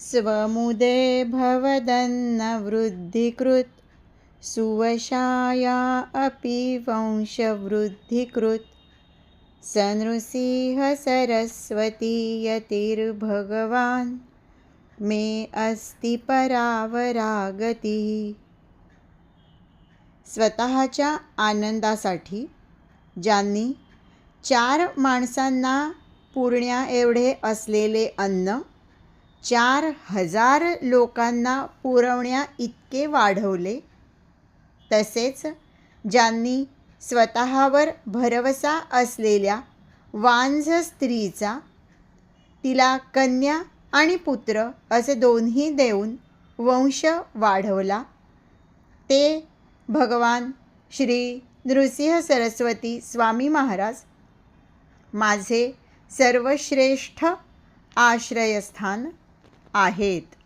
स्वमुदे भवदन्नवृद्धिकृत् सुवशाया अपि वंशवृद्धिकृत्। सनृसिंह नृसिंहसरस्वती यतिर्भगवान् मे अस्ति परावरागतिः। स्वतःच्या आनंदासाठी ज्यांनी चार माणसांना पुरण्या एवढे असलेले अन्न चार हजार लोकांना पुरवण्या इतके वाढवले. तसेच ज्यांनी स्वतःवर भरवसा असलेल्या वांझ स्त्रीचा तिला कन्या आणि पुत्र असे दोन्ही देऊन वंश वाढवला. ते भगवान श्री नृसिंह सरस्वती स्वामी महाराज माझे सर्वश्रेष्ठ आश्रयस्थान आहेत.